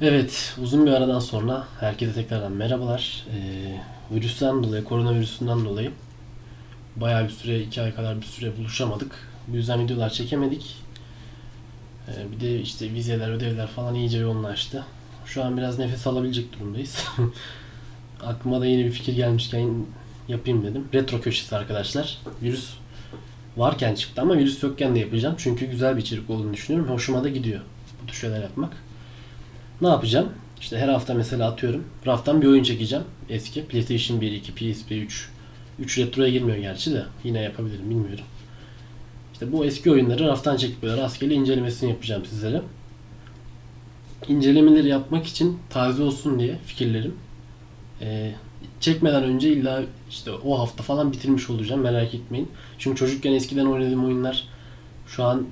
Evet, uzun bir aradan sonra herkese tekrardan merhabalar. Ee, virüsten dolayı, koronavirüsünden dolayı bayağı bir süre, iki ay kadar bir süre buluşamadık. Bu yüzden videolar çekemedik. Ee, bir de işte vizeler, ödevler falan iyice yoğunlaştı. Şu an biraz nefes alabilecek durumdayız. Aklıma da yeni bir fikir gelmişken yapayım dedim. Retro köşesi arkadaşlar. Virüs varken çıktı ama virüs yokken de yapacağım. Çünkü güzel bir içerik olduğunu düşünüyorum. Hoşuma da gidiyor bu tür şeyler yapmak. Ne yapacağım? İşte her hafta mesela atıyorum. Raftan bir oyun çekeceğim. Eski. PlayStation 1, 2, PSP 3. 3 retroya girmiyor gerçi de. Yine yapabilirim bilmiyorum. İşte bu eski oyunları raftan çekip böyle rastgele incelemesini yapacağım sizlere. İncelemeleri yapmak için taze olsun diye fikirlerim. Ee, çekmeden önce illa işte o hafta falan bitirmiş olacağım merak etmeyin. Çünkü çocukken eskiden oynadığım oyunlar şu an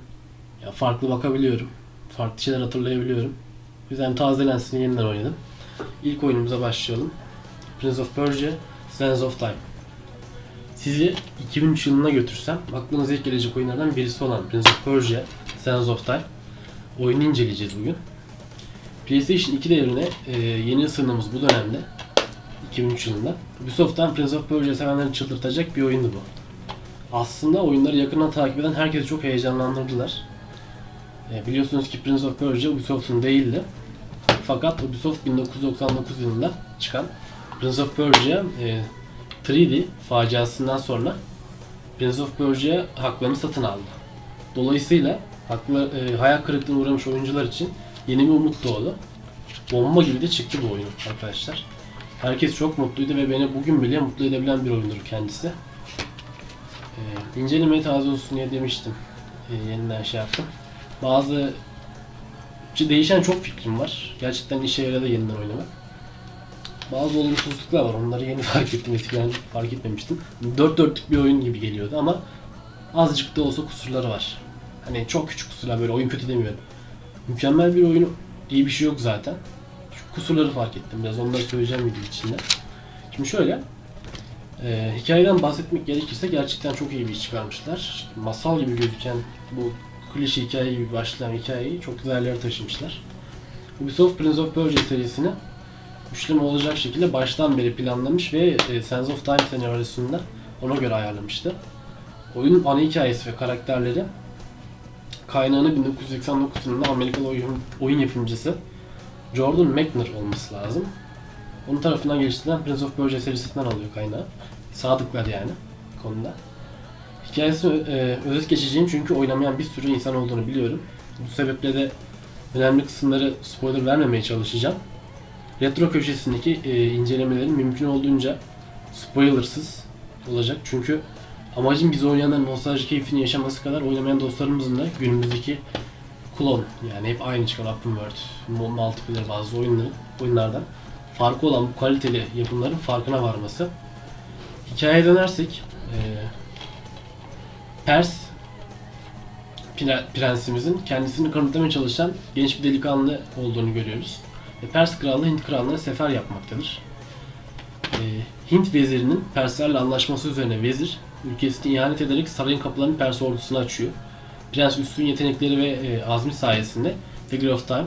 farklı bakabiliyorum. Farklı şeyler hatırlayabiliyorum. Yüzden tazelensin yeniden oynadım. İlk oyunumuza başlayalım. Prince of Persia, Sands of Time. Sizi 2003 yılına götürsem aklınıza ilk gelecek oyunlardan birisi olan Prince of Persia, Sands of Time. Oyunu inceleyeceğiz bugün. PlayStation 2 devrine e, yeni ısındığımız bu dönemde 2003 yılında Ubisoft'tan Prince of Persia sevenleri çıldırtacak bir oyundu bu. Aslında oyunları yakından takip eden herkesi çok heyecanlandırdılar. E, biliyorsunuz ki Prince of Persia Ubisoft'un değildi. Fakat Ubisoft 1999 yılında çıkan Prince of Persia e, 3D faciasından sonra Prince of Persia haklarını satın aldı. Dolayısıyla haklı, e, hayal kırıklığına uğramış oyuncular için yeni bir umut doğdu. Bomba gibi de çıktı bu oyun arkadaşlar. Herkes çok mutluydu ve beni bugün bile mutlu edebilen bir oyundur kendisi. E, incelemeye taze olsun diye demiştim. E, yeniden şey yaptım. Bazı değişen çok fikrim var. Gerçekten işe yaradı yeniden oynamak. Bazı olumsuzluklar var. Onları yeni fark ettim. Eskiden fark etmemiştim. Dört dörtlük bir oyun gibi geliyordu ama azıcık da olsa kusurları var. Hani çok küçük kusurlar böyle oyun kötü demiyorum. Mükemmel bir oyun diye bir şey yok zaten. Şu kusurları fark ettim. Biraz onları söyleyeceğim video içinde. Şimdi şöyle. E, hikayeden bahsetmek gerekirse gerçekten çok iyi bir iş çıkarmışlar. Masal gibi gözüken bu klişe hikaye gibi başlayan hikayeyi çok güzel yerlere taşımışlar. Ubisoft Prince of Persia serisini üçleme olacak şekilde baştan beri planlamış ve e, Sands of Time senaryosunda ona göre ayarlamıştı. Oyunun ana hikayesi ve karakterleri kaynağını 1989 yılında Amerikalı oyun, oyun yapımcısı Jordan Mechner olması lazım. Onun tarafından geliştirilen Prince of Persia serisinden alıyor kaynağı. Sadıklar yani konuda. Hikayesini e, özet geçeceğim çünkü oynamayan bir sürü insan olduğunu biliyorum. Bu sebeple de önemli kısımları spoiler vermemeye çalışacağım. Retro köşesindeki e, incelemelerin mümkün olduğunca spoilersız olacak. Çünkü amacım biz oynayanların nostalji keyfini yaşaması kadar oynamayan dostlarımızın da günümüzdeki klon yani hep aynı çıkan open world, multiplayer bazı oyunları, oyunlardan farkı olan bu kaliteli yapımların farkına varması. Hikayeye dönersek e, Pers pre- prensimizin kendisini kanıtlamaya çalışan genç bir delikanlı olduğunu görüyoruz. Ve Pers kralı Hint kralına sefer yapmaktadır. Ee, Hint vezirinin Perslerle anlaşması üzerine vezir ülkesine ihanet ederek sarayın kapılarını Pers ordusuna açıyor. Prens üstün yetenekleri ve e, azmi sayesinde Dagger of Time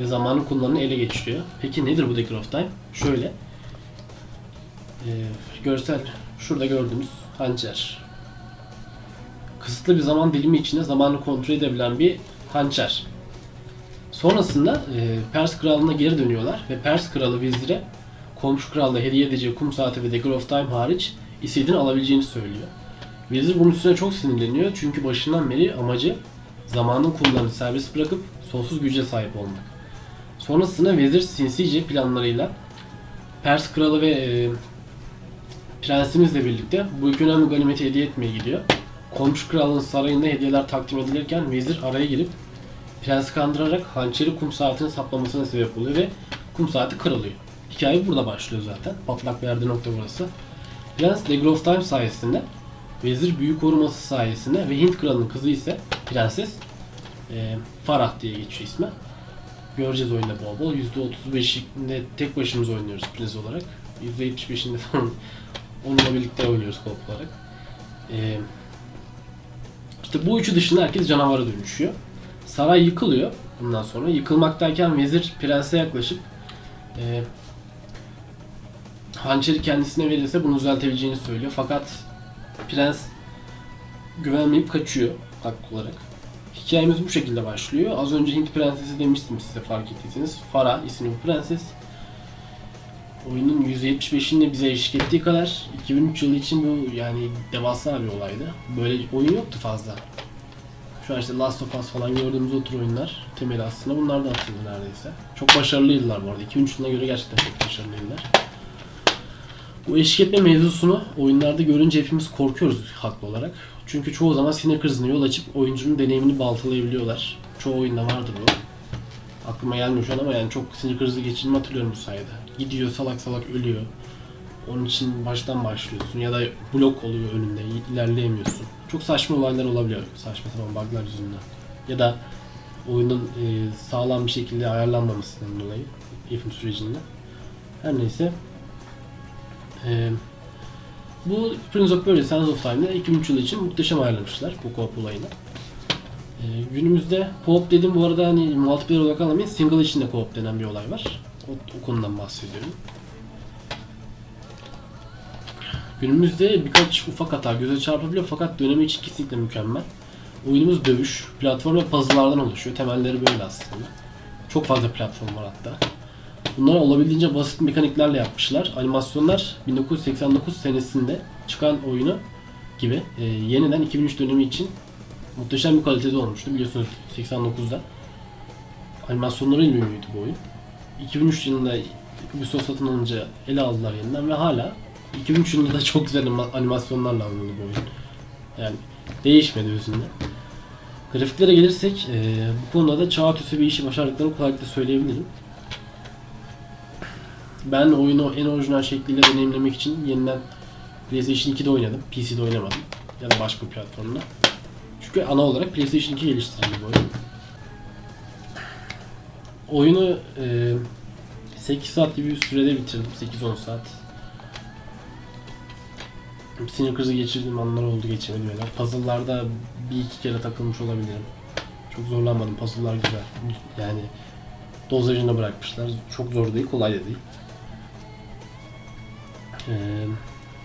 ve zamanın kullanını ele geçiriyor. Peki nedir bu Dagger of Time? Şöyle. Ee, görsel şurada gördüğümüz hançer kısıtlı bir zaman dilimi içinde zamanı kontrol edebilen bir hançer. Sonrasında e, Pers kralına geri dönüyorlar ve Pers kralı vezire komşu kralla hediye edeceği kum saati ve Dagger of Time hariç istediğini alabileceğini söylüyor. Vezir bunun üstüne çok sinirleniyor çünkü başından beri amacı zamanın kullanımını serbest bırakıp sonsuz güce sahip olmak. Sonrasında vezir sinsice planlarıyla Pers kralı ve e, prensimizle birlikte bu iki önemli ganimeti hediye etmeye gidiyor. Komşu kralın sarayında hediyeler takdim edilirken vezir araya girip prensi kandırarak hançeri kum saatini saplamasına sebep oluyor ve kum saati kırılıyor. Hikaye burada başlıyor zaten. Patlak verdiği nokta burası. Prens of Time sayesinde vezir büyük koruması sayesinde ve Hint kralının kızı ise prenses e, Farah diye geçiyor ismi. Göreceğiz oyunda bol bol. %35'inde tek başımıza oynuyoruz prens olarak. %75'inde falan onunla birlikte oynuyoruz kop olarak. E, işte bu üçü dışında herkes canavara dönüşüyor. saray yıkılıyor bundan sonra. Yıkılmaktayken vezir prense yaklaşıp e, hançeri kendisine verirse bunu düzeltebileceğini söylüyor. Fakat prens güvenmeyip kaçıyor haklı olarak. Hikayemiz bu şekilde başlıyor. Az önce Hint prensesi demiştim size fark ettiyseniz. Farah isimli prenses. Oyunun %75'inde bize eşlik ettiği kadar 2003 yılı için bu yani devasa bir olaydı. Böyle oyun yoktu fazla. Şu an işte Last of Us falan gördüğümüz o tür oyunlar temeli aslında bunlardan atıldı neredeyse. Çok başarılıydılar bu arada. 2003 yılına göre gerçekten çok başarılıydılar. Bu eşlik etme mevzusunu oyunlarda görünce hepimiz korkuyoruz haklı olarak. Çünkü çoğu zaman sinir krizine yol açıp oyuncunun deneyimini baltalayabiliyorlar. Çoğu oyunda vardır bu. Aklıma gelmiyor şu an ama yani çok sinir krizi geçirdiğimi hatırlıyorum bu sayede. Gidiyor salak salak ölüyor. Onun için baştan başlıyorsun ya da blok oluyor önünde ilerleyemiyorsun. Çok saçma olaylar olabiliyor saçma sapan bug'lar yüzünden. Ya da oyunun e, sağlam bir şekilde ayarlanmamasından dolayı yapım sürecinde. Her neyse. E, bu Prince of Persia Sands of Time'da 2003 yılı için muhteşem ayarlamışlar bu co-op olayını. E, günümüzde co-op dedim bu arada hani multiplayer olarak anlamayın single içinde co-op denen bir olay var. O, o konudan bahsediyorum. Günümüzde birkaç ufak hata göze çarpabiliyor fakat dönemi için kesinlikle mükemmel. Oyunumuz dövüş, platform ve puzzle'lardan oluşuyor. Temelleri böyle aslında. Çok fazla platform var hatta. Bunları olabildiğince basit mekaniklerle yapmışlar. Animasyonlar 1989 senesinde çıkan oyunu gibi e, yeniden 2003 dönemi için muhteşem bir kalitede olmuştu biliyorsunuz 89'da. Animasyonları ünlüydü bu oyun. 2003 yılında Ubisoft satın alınca ele aldılar yeniden ve hala 2003 yılında da çok güzel anima- animasyonlarla alındı bu oyun. Yani değişmedi özünde. Grafiklere gelirsek e, bu konuda da çağ bir işi başardıklarını kolaylıkla söyleyebilirim. Ben oyunu en orijinal şekliyle deneyimlemek için yeniden PlayStation 2'de oynadım. PC'de oynamadım. Ya da başka bir platformda. Çünkü ana olarak PlayStation 2 geliştirildi bu oyun. Oyunu e, 8 saat gibi bir sürede bitirdim. 8-10 saat. Sinir krizi geçirdiğim anlar oldu geçemedim yani. Puzzle'larda bir iki kere takılmış olabilirim. Çok zorlanmadım. Puzzle'lar güzel. Yani dozajını bırakmışlar. Çok zor değil, kolay da değil. Ee,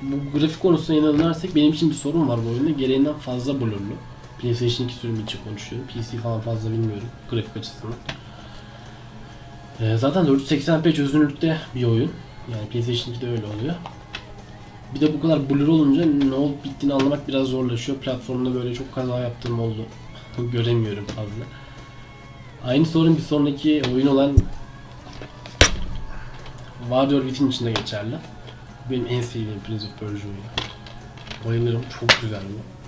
bu grafik konusuna inanırsak benim için bir sorun var bu oyunda. Gereğinden fazla blurlu. PlayStation 2 sürümü için konuşuyorum. PC falan fazla bilmiyorum grafik açısından. Ee, zaten 480p çözünürlükte bir oyun. Yani PlayStation 2'de öyle oluyor. Bir de bu kadar blur olunca ne olup bittiğini anlamak biraz zorlaşıyor. Platformda böyle çok kaza yaptığım oldu. Göremiyorum fazla. Aynı sorun bir sonraki oyun olan Warrior Within için de geçerli. Benim en sevdiğim Prince of Persia oyunu. Bayılırım. Çok güzel bu.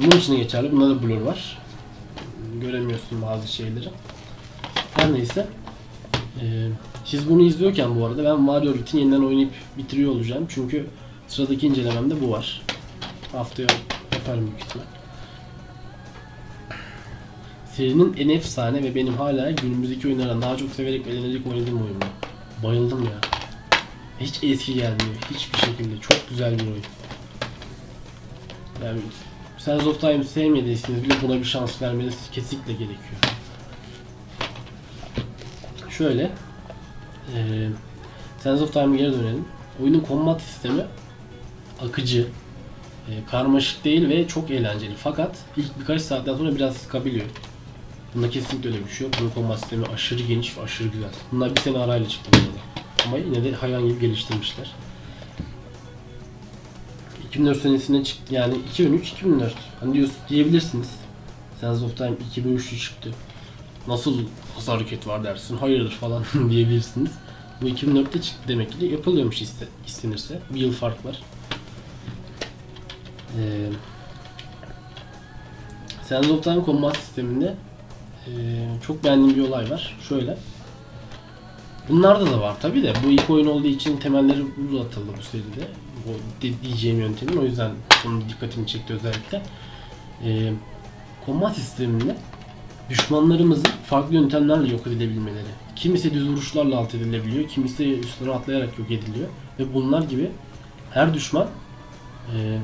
Bunun için geçerli. Bunda da blur var. Göremiyorsun bazı şeyleri. Her neyse. Ee, siz bunu izliyorken bu arada ben Warrior Within yeniden oynayıp bitiriyor olacağım. Çünkü sıradaki incelememde bu var. Haftaya yaparım büyük ihtimal. Serinin en efsane ve benim hala günümüzdeki oyunlardan daha çok severek ve eğlenerek oynadığım oyun. Bayıldım ya. Hiç eski gelmiyor. Hiçbir şekilde. Çok güzel bir oyun. Yani Sands of Time sevmediyseniz bile buna bir şans vermeniz kesinlikle gerekiyor. Şöyle eee Sands of Time'a geri dönelim. Oyunun combat sistemi akıcı, e, karmaşık değil ve çok eğlenceli. Fakat ilk birkaç saatten sonra biraz sıkabiliyor. Bunda kesinlikle öyle bir şey yok. Bunun combat sistemi aşırı geniş ve aşırı güzel. Bunlar bir sene arayla çıktı bu arada. Ama yine de hayvan gibi geliştirmişler. 2004 senesinde çıktı yani 2003-2004. Hani diyorsun, diyebilirsiniz. Sands of Time 2003'te çıktı. Nasıl hızlı hareket var dersin. Hayırdır falan diyebilirsiniz. Bu 2004'te çıktı demek ki yapılıyormuş iste, istenirse. Bir yıl fark var. Ee, Sands of Time combat sisteminde ee, çok beğendiğim bir olay var. Şöyle. Bunlarda da var tabi de. Bu ilk oyun olduğu için temelleri uzatıldı bu seride. De- diyeceğim yöntemin. O yüzden bunun dikkatimi çekti özellikle. Ee, combat sisteminde düşmanlarımızı farklı yöntemlerle yok edilebilmeleri. Kimisi düz vuruşlarla alt edilebiliyor, kimisi üstüne atlayarak yok ediliyor. Ve bunlar gibi her düşman e,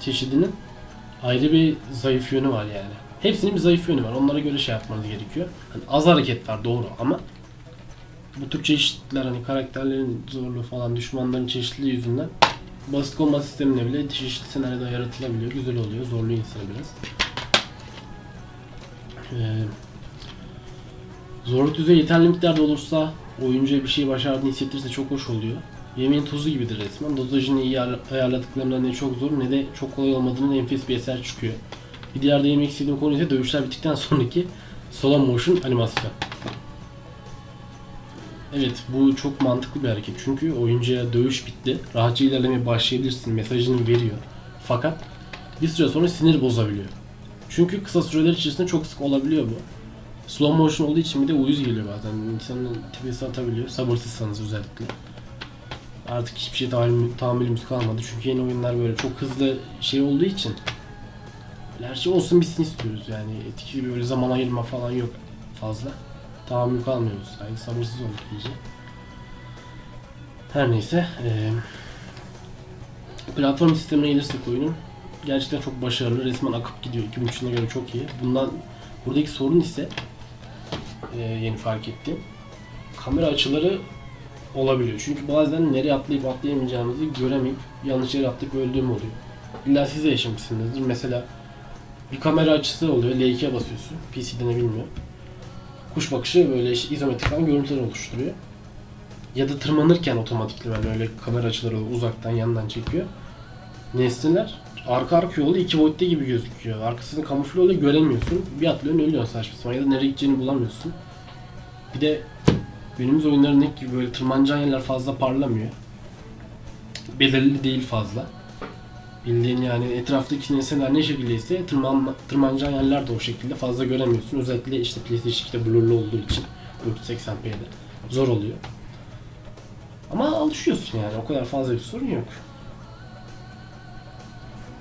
çeşidinin ayrı bir zayıf yönü var yani. Hepsinin bir zayıf yönü var. Onlara göre şey yapmanız gerekiyor. Hani az hareket var doğru ama bu tür çeşitler hani karakterlerin zorluğu falan düşmanların çeşitliliği yüzünden basit kombat sistemine bile çeşitli senaryoda yaratılabiliyor. Güzel oluyor. Zorluyor insanı biraz. Ee, zorluk düzeyi yeterli miktarda olursa oyuncuya bir şey başardığını hissettirirse çok hoş oluyor. Yemeğin tuzu gibidir resmen. Dozajını iyi ayar- ayarladıklarından ne çok zor ne de çok kolay olmadığının enfes bir eser çıkıyor. Bir diğer değinmek istediğim konu ise dövüşler bittikten sonraki slow motion animasyon. Evet bu çok mantıklı bir hareket çünkü oyuncuya dövüş bitti. Rahatça ilerlemeye başlayabilirsin mesajını veriyor. Fakat bir süre sonra sinir bozabiliyor. Çünkü kısa süreler içerisinde çok sık olabiliyor bu. Slow motion olduğu için bir de uyuz geliyor bazen. İnsanın tepesi atabiliyor. Sabırsızsanız özellikle. Artık hiçbir şey tahammül, tahammülümüz kalmadı. Çünkü yeni oyunlar böyle çok hızlı şey olduğu için her şey olsun bitsin istiyoruz yani. Etkili bir böyle zaman ayırma falan yok fazla. Tahammül kalmıyoruz. Yani sabırsız olduk iyice. Her neyse. eee platform sistemine gelirsek oyunun gerçekten çok başarılı. Resmen akıp gidiyor. 2003'üne göre çok iyi. Bundan buradaki sorun ise eee, yeni fark ettiğim kamera açıları olabiliyor. Çünkü bazen nereye atlayıp atlayamayacağınızı göremeyip yanlış yere atlayıp öldüğüm oluyor. İlla siz de yaşamışsınızdır. Mesela bir kamera açısı oluyor. L2'ye basıyorsun. PC'de ne bilmiyorum. Kuş bakışı böyle işte izometrik falan görüntüler oluşturuyor. Ya da tırmanırken otomatikman öyle kamera açıları uzaktan yandan çekiyor. Nesneler arka arka yolda iki boyutta gibi gözüküyor. Arkasını kamufle oluyor göremiyorsun. Bir atlıyorsun ölüyorsun saçma sapan ya da nereye gideceğini bulamıyorsun. Bir de günümüz oyunlarındaki gibi böyle tırmanacağın yerler fazla parlamıyor. Belirli değil fazla. Bildiğin yani etraftaki nesneler ne şekildeyse tırman, tırmanacağın yerler de o şekilde fazla göremiyorsun. Özellikle işte PlayStation 2'de blurlu olduğu için 480p'de zor oluyor. Ama alışıyorsun yani o kadar fazla bir sorun yok.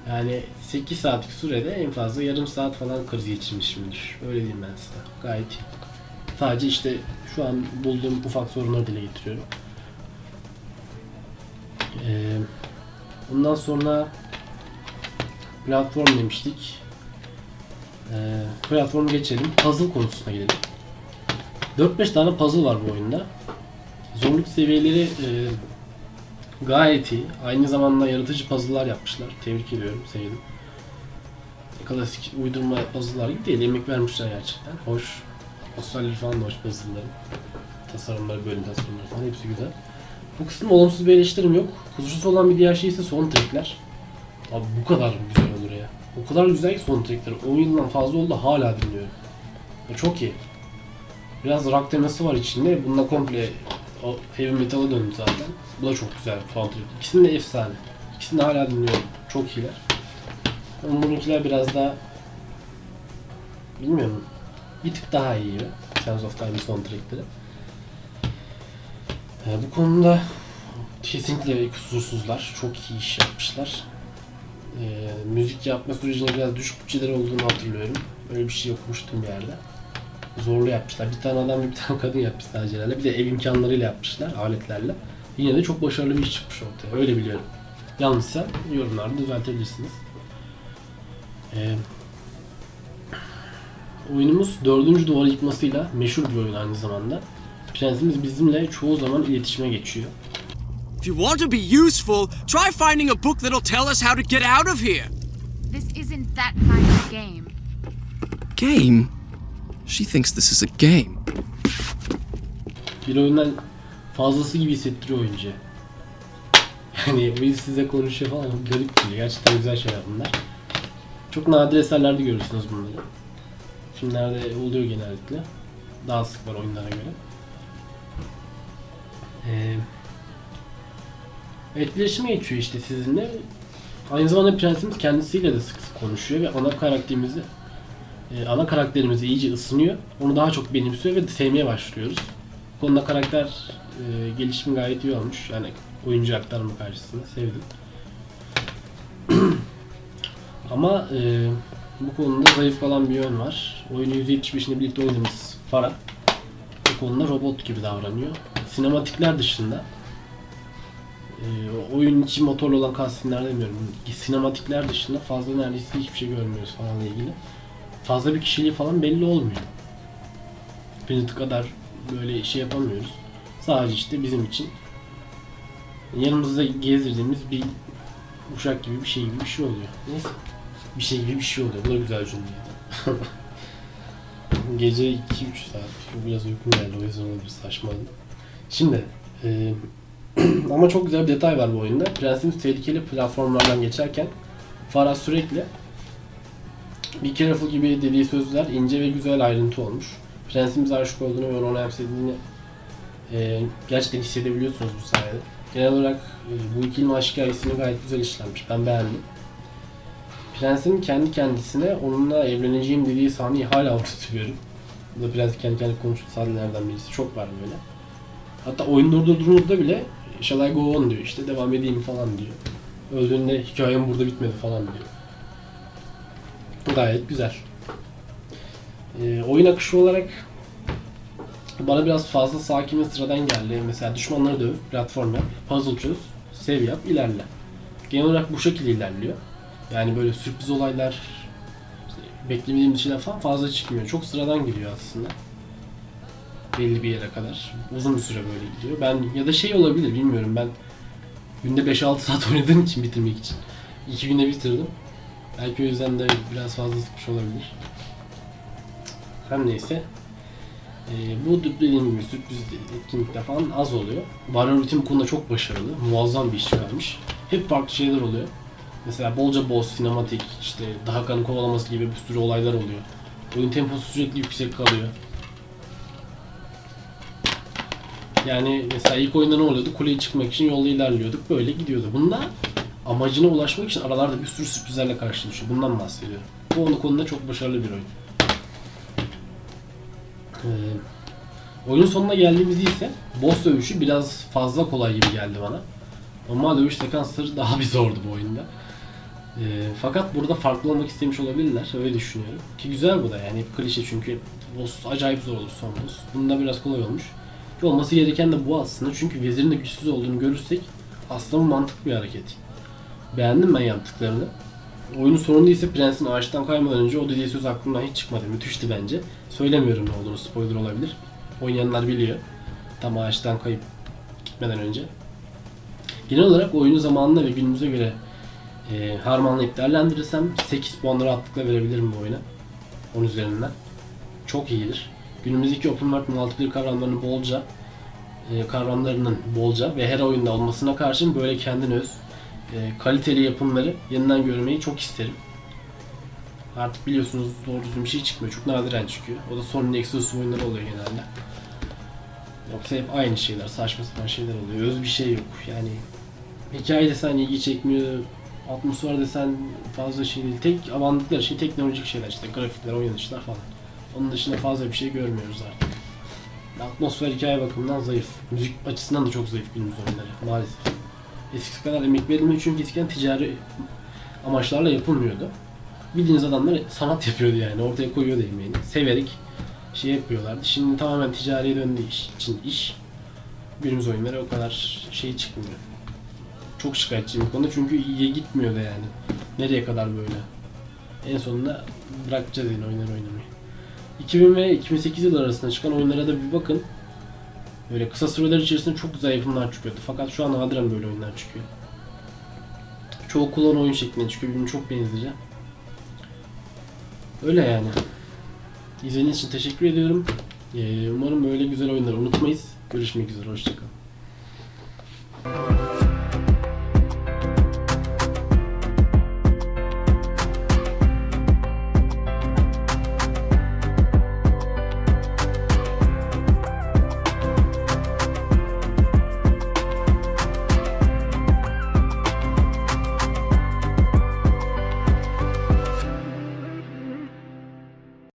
Yani 8 saatlik sürede en fazla yarım saat falan kriz geçirmişimdir. Öyle diyeyim ben size. Gayet iyi. Sadece işte şu an bulduğum ufak sorunları dile getiriyorum. Ee, bundan sonra platform demiştik. Ee, platformu geçelim. Puzzle konusuna gelelim. 4-5 tane puzzle var bu oyunda. Zorluk seviyeleri e, gayet iyi. Aynı zamanda yaratıcı puzzle'lar yapmışlar. Tebrik ediyorum, sevdim. Klasik uydurma puzzle'lar gibi değil. Emek vermişler gerçekten. Hoş. Posterleri falan da hoş puzzle'ların. Tasarımları, bölüm tasarımları falan hepsi güzel. Bu kısmı olumsuz bir eleştirim yok. Kusursuz olan bir diğer şey ise son trackler. Abi bu kadar güzel. O kadar güzel ki son trackler. 10 yıldan fazla oldu hala dinliyorum. Ya çok iyi. Biraz rock teması var içinde. Bununla komple o heavy metal'a döndü zaten. Bu da çok güzel soundtrack. İkisini de efsane. İkisini de hala dinliyorum. Çok iyiler. Ama bununkiler biraz daha bilmiyorum. Bir tık daha iyi gibi. Sense of Time'ın soundtrackleri. Ee, bu konuda kesinlikle kusursuzlar. Çok iyi iş yapmışlar. Ee, müzik yapma sürecinde biraz düşük bütçeleri olduğunu hatırlıyorum. Öyle bir şey okumuştum bir yerde. Zorlu yapmışlar. Bir tane adam bir tane kadın yapmış sadece herhalde. Bir de ev imkanlarıyla yapmışlar, aletlerle. Yine de çok başarılı bir iş çıkmış ortaya. Öyle biliyorum. Yanlışsa yorumlarda düzeltebilirsiniz. Ee, oyunumuz dördüncü duvarı yıkmasıyla meşhur bir oyun aynı zamanda. Prensimiz bizimle çoğu zaman iletişime geçiyor. If you want to be useful, try finding a book that'll tell us how to get out of here. This isn't that kind of game. Game? She thinks this is a game. Bir oyundan fazlası gibi hissettiriyor oyuncu. Yani oyun size konuşuyor falan garip geliyor. Gerçekten güzel şeyler bunlar. Çok nadir eserlerde görürsünüz bunları. Filmlerde oluyor genellikle. Daha sık var oyunlara göre. Ee, etkileşime geçiyor işte sizinle. Aynı zamanda prensimiz kendisiyle de sık sık konuşuyor ve ana karakterimizi e, ana karakterimizi iyice ısınıyor. Onu daha çok benimsiyor ve sevmeye başlıyoruz. Bu konuda karakter e, gelişimi gayet iyi olmuş. Yani oyuncu aktarımı karşısında sevdim. Ama e, bu konuda zayıf kalan bir yön var. Oyunu %75'inde birlikte oynadığımız Farah bu konuda robot gibi davranıyor. Sinematikler dışında e, oyun içi motorlu olan cutscene'ler demiyorum. Sinematikler dışında fazla neredeyse hiçbir şey görmüyoruz falanla ilgili. fazla bir kişiliği falan belli olmuyor. Planet kadar böyle şey yapamıyoruz. Sadece işte bizim için yanımızda gezdirdiğimiz bir uşak gibi bir şey gibi bir şey oluyor. Neyse. Bir şey gibi bir şey oluyor. Bu da güzel cümleydi. Gece 2-3 saat. Biraz uykum geldi o yüzden olabilir saçmaladım. Şimdi e, ama çok güzel bir detay var bu oyunda. Prensimiz tehlikeli platformlardan geçerken Farah sürekli bir careful gibi dediği sözler ince ve güzel ayrıntı olmuş. Prensimiz aşık olduğunu ve onu önemsediğini e, gerçekten hissedebiliyorsunuz bu sayede. Genel olarak e, bu ikilinin aşk hikayesini gayet güzel işlenmiş. Ben beğendim. Prensin kendi kendisine onunla evleneceğim dediği sahneyi hala unutuyorum. Bu da prens kendi kendine konuştuğu sahnelerden birisi. Çok var böyle. Hatta oyun durdurduğunuzda bile Shall I go on diyor işte devam edeyim falan diyor. Öldüğünde hikayem burada bitmedi falan diyor. Gayet güzel. Ee, oyun akışı olarak bana biraz fazla sakin ve sıradan geldi. Mesela düşmanları döv, platform yap, puzzle çöz, save yap, ilerle. Genel olarak bu şekilde ilerliyor. Yani böyle sürpriz olaylar, işte beklemediğim şeyler falan fazla çıkmıyor. Çok sıradan gidiyor aslında. Belli bir yere kadar. Uzun bir süre böyle gidiyor. Ben ya da şey olabilir bilmiyorum ben günde 5-6 saat oynadığım için bitirmek için. 2 günde bitirdim. Belki o yüzden de biraz fazla sıkmış olabilir. Her neyse. Ee, bu dediğim gibi sürpriz etkinlikler falan az oluyor. Warrior bu konuda çok başarılı. Muazzam bir iş çıkarmış. Hep farklı şeyler oluyor. Mesela bolca boss, sinematik, işte daha kanı kovalaması gibi bir sürü olaylar oluyor. Oyun temposu sürekli yüksek kalıyor. Yani mesela ilk oyunda ne oluyordu? Kuleye çıkmak için yolda ilerliyorduk. Böyle gidiyordu. Bunda amacına ulaşmak için aralarda bir sürü sürprizlerle karşılaşıyor. Bundan bahsediyorum. Bu onun konuda çok başarılı bir oyun. Ee, oyunun sonuna geldiğimizde ise boss dövüşü biraz fazla kolay gibi geldi bana. Normal dövüş sekansları daha bir zordu bu oyunda. Ee, fakat burada farklı olmak istemiş olabilirler. Öyle düşünüyorum. Ki güzel bu da yani hep klişe çünkü boss acayip zor olur son boss. Bunda biraz kolay olmuş. Ki olması gereken de bu aslında. Çünkü vezirin de güçsüz olduğunu görürsek aslında bu mantıklı bir hareket. Beğendim ben yaptıklarını. Oyunun sonunda ise prensin ağaçtan kaymadan önce o dediği söz aklımdan hiç çıkmadı. Müthişti bence. Söylemiyorum ne olduğunu spoiler olabilir. Oynayanlar biliyor. Tam ağaçtan kayıp gitmeden önce. Genel olarak oyunu zamanına ve günümüze göre e, harmanlayıp değerlendirirsem 8 puan rahatlıkla verebilirim bu oyuna. 10 üzerinden. Çok iyidir. Günümüzdeki open world multiplayer kavramlarını bolca e, kavramlarının bolca ve her oyunda olmasına karşın böyle kendine öz e, kaliteli yapımları yeniden görmeyi çok isterim. Artık biliyorsunuz doğru düzgün bir şey çıkmıyor. Çok nadiren çıkıyor. O da Sony'nin eksklusif oyunları oluyor genelde. Yoksa hep aynı şeyler, saçma sapan şeyler oluyor. Öz bir şey yok. Yani hikaye desen ilgi çekmiyor. Atmosfer desen fazla şey değil. Tek avanlıkları şey teknolojik şeyler işte grafikler, oynanışlar falan. Onun dışında fazla bir şey görmüyoruz artık. Atmosfer hikaye bakımından zayıf. Müzik açısından da çok zayıf günümüz oyunları maalesef. Eskisi kadar emek verilmiyor çünkü eskiden ticari amaçlarla yapılmıyordu. Bildiğiniz adamlar sanat yapıyordu yani ortaya koyuyordu emeğini. Severek şey yapıyorlardı. Şimdi tamamen ticariye döndüğü iş, için iş. Günümüz oyunları o kadar şey çıkmıyor. Çok şikayetçiyim bu konuda çünkü iyiye gitmiyor da yani. Nereye kadar böyle? En sonunda bırakacağız yine oyunları oynamayı. 2000 ve 2008 yıl arasında çıkan oyunlara da bir bakın. Böyle kısa süreler içerisinde çok güzel yapımlar çıkıyordu. Fakat şu an nadiren böyle oyunlar çıkıyor. Çoğu kullan oyun şeklinde çıkıyor. Birbirine çok benziyor. Öyle yani. İzlediğiniz için teşekkür ediyorum. Ee, umarım böyle güzel oyunları unutmayız. Görüşmek üzere. Hoşçakalın.